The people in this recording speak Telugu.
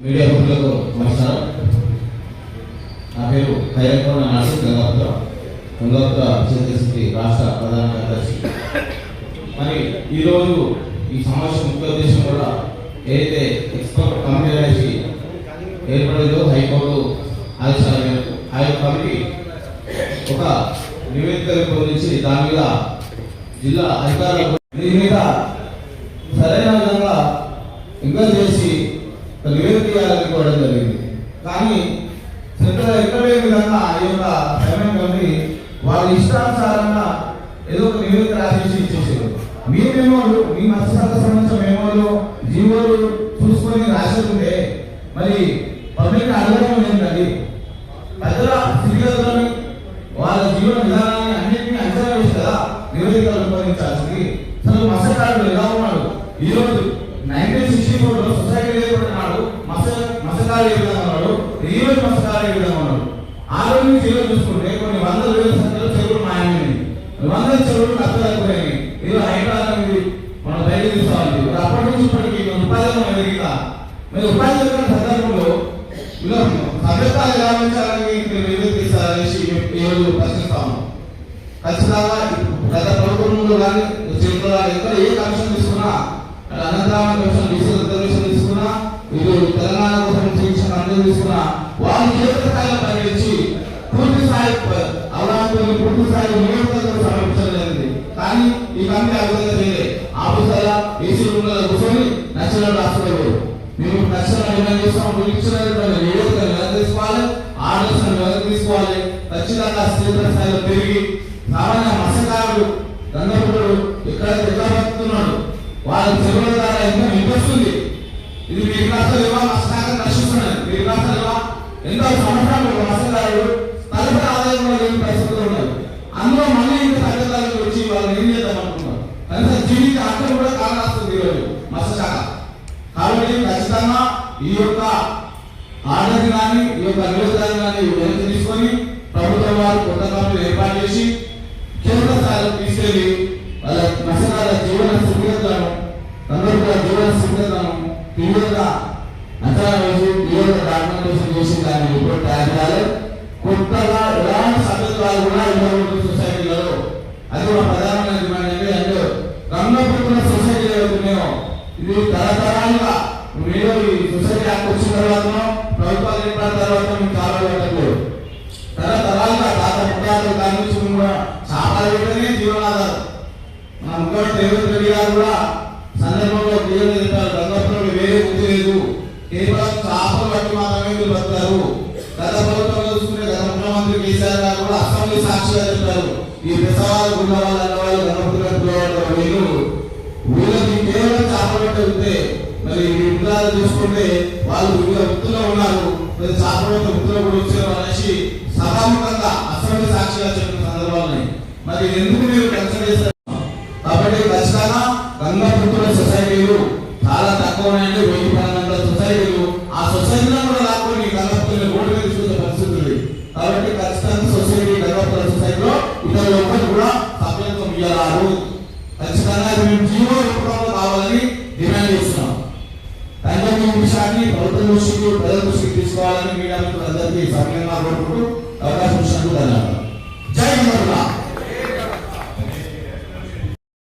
మీడియా మిత్రులకు నమస్కారం. నా పేరు కైరకోన నాడు గంగాపుర గంగాపుర సిద్ధి రాష్ట్ర ప్రధాన కార్యదర్శి. మరి ఈరోజు ఈ సమావేశం ముఖ్య ఉద్దేశం కూడా ఏదైతే ఎక్స్పర్ట్ కమిటీ అనేసి ఏర్పడేదో హైకోర్టు ఆదేశాల మేరకు ఆ యొక్క కమిటీ ఒక నివేదిక రూపొందించి దాని మీద జిల్లా అధికారులకు దీని మీద సరైన విధంగా ఇంకా చేసి ఇవ్వాలని జరిగింది. కానీ శ్రద్ధ ఎక్కడ విధంగా ఈ యొక్క సమయం కమిటీ వాళ్ళ ఇష్టానుసారంగా ఏదో ఒక నివేదిక రాసేసి ఇచ్చేసారు. మీ మెమోలు మీ మత్స్య సంబంధించిన మెమోలు జీవోలు చూసుకొని రాసేకుంటే మరి పబ్లిక్ అడగడం ఏంటండి ప్రజల స్థితిగతులను వాళ్ళ జీవన విధానాన్ని అన్నింటినీ అంచనా వేసి కదా నివేదికలు రూపొందించాల్సింది అసలు మత్స్యకారుడు ఎలా ఉన్నాడు ఈ రోజు నైన్టీన్ సిక్స్టీ ఫోర్లో సొసైటీ ఏర్పడినాడు మత్స్య ఏ విధంగా ఉన్నాడు రియల్ రోజు ఏ విధంగా ఉన్నాడు ఆ రోజు నుంచి ఈ చూసుకుంటే కొన్ని వందల వేల సంఖ్యలో చెరువులు మాయమైనవి. వందల చెరువులు నష్టపోయినాయి ఇది హైదరాబాద్ అనేది మనం ధైర్యం తీసుకోవాలి అప్పటి నుంచి ఇప్పటికి ఉపాధి ఎదిగితా మీరు ఉపాధి దొరికిన సందర్భంలో ఇలా సభ్యత్వాలు ఎలా ఉంచాలని మీరు నివేదిస్తారనేసి ఈరోజు ప్రశ్నిస్తాము. ఖచ్చితంగా గత ప్రభుత్వంలో కానీ చేతుల్లో ఎక్కడ ఏ కమిషన్ తీసుకున్నా అటు రిజర్వేషన్ తీసుకున్నా ఇటు తెలంగాణ కోసం తీసుకున్నా వాళ్ళు చేతుల పూర్తి స్థాయి అవగాహన పూర్తి స్థాయి జరిగింది కానీ ఈ కమిటీ ఆ విధంగా చేయలే ఆఫీసర్ ఏసీ రూమ్లలో కూర్చొని మేము నచ్చిన డిమాండ్ చేస్తాం మీరు ఇచ్చిన తీసుకోవాలి ఆర్డర్స్ తీసుకోవాలి ఖచ్చితంగా స్థిర స్థాయిలో పెరిగి సామాన్య మత్స్యకారుడు గంగపుడు ఇక్కడ ఎక్కడ బతుకుతున్నాడు వాళ్ళ చెరువుల ద్వారా ఎంతో ఇంట్రెస్ట్ ఇది మీ క్లాస్ ఇవ్వ నష్టాన్ని నశిస్తున్నాయి మీ క్లాస్ ఇవ్వ ఎంతో సంవత్సరాలు ఒక మత్స్యకారుడు తలపడి ఆదాయం లేని పరిస్థితులు ఉన్నారు. అందులో మళ్ళీ ఇంత తగ్గదాలకు వచ్చి వాళ్ళని ఏం చేద్దాం అనుకున్నారు కనీసం జీవిత హక్కులు కూడా కారణాస్తుంది ఈరోజు మత్స్యశాఖ కాబట్టి ఖచ్చితంగా ఈ యొక్క ఆర్డర్ కానీ ఈ యొక్క నివేదికను కానీ తీవ్రంగా అంచనా వేసి తీవ్రంగా డాక్యుమెంటేషన్ చేసి దాన్ని రిపోర్ట్ తయారు చేయాలి. కొత్తగా ఎలాంటి సభ్యత్వాలు కూడా ఇవ్వకూడదు సొసైటీలలో అది ఒక ప్రధానమైన డిమాండ్ అండి అంటే రంగపురం సొసైటీలో మేము ఇది తరతరాలుగా మీరు ఈ సొసైటీ యాక్ట్ వచ్చిన తర్వాత ప్రభుత్వాలు ఏర్పడిన తర్వాత మేము చాలా పెట్టలేదు తరతరాలుగా తాత ముఖ్యాలు దాని నుంచి కూడా చేపల వేటనే జీవనాధారం. మా ముఖ్యమంత్రి రేవంత్ రెడ్డి గారు కూడా సందర్భంలో క్లియర్ చెప్పారు రంగపురంలో వేరే వృత్తి లేదు కేవలం చేపలు బట్టి మాత్రమే మీరు బతుకుతారు గత ప్రభుత్వంలో చూసుకుంటే మంత్రి కేసీఆర్ గారు కూడా అసెంబ్లీ సాక్షిగా చెప్పారు. ఈ పెసవాళ్ళు గుండవాళ్ళు అన్న వాళ్ళు గణపతిగా పిలవడం వీళ్ళు వీళ్ళకి కేవలం చేపలు ఉంటే మరి ఈ చూసుకుంటే వాళ్ళు వివిధ వృత్తుల్లో ఉన్నారు. మరి చాపబట్ట పట్టే వృత్తిలో కూడా వచ్చారు అనేసి సభాముఖంగా అసెంబ్లీ సాక్షిగా చెప్పిన సందర్భాలు మరి ఎందుకు మీరు కన్సల్ట్ చేస్తారు కాబట్టి ఖచ్చితంగా గంగాపుత్ర సొసైటీలు చాలా తక్కువ ఉన్నాయండి. వెయ్యి పన్నెండు సొసైటీలు. ఆ సొసైటీలో కూడా లాక్కొని గంగాపుత్రులు రోడ్డు మీద చూసే పరిస్థితి ఉంది కాబట్టి ఖచ్చితంగా సొసైటీ గంగాపుత్ర సొసైటీలో ఇతరులు ఎవరు కూడా సభ్యత్వం ఇవ్వరారు ఖచ్చితంగా మేము జీవో రూపంలో కావాలని డిమాండ్ చేస్తున్నాం. తండ్రి ఈ విషయాన్ని ప్రభుత్వ దృష్టికి ప్రజల దృష్టికి తీసుకోవాలని మీడియా మిత్రులందరికీ సమయంగా కోరుకుంటూ అవకాశం ఇచ్చినందుకు ధన్యవాదాలు.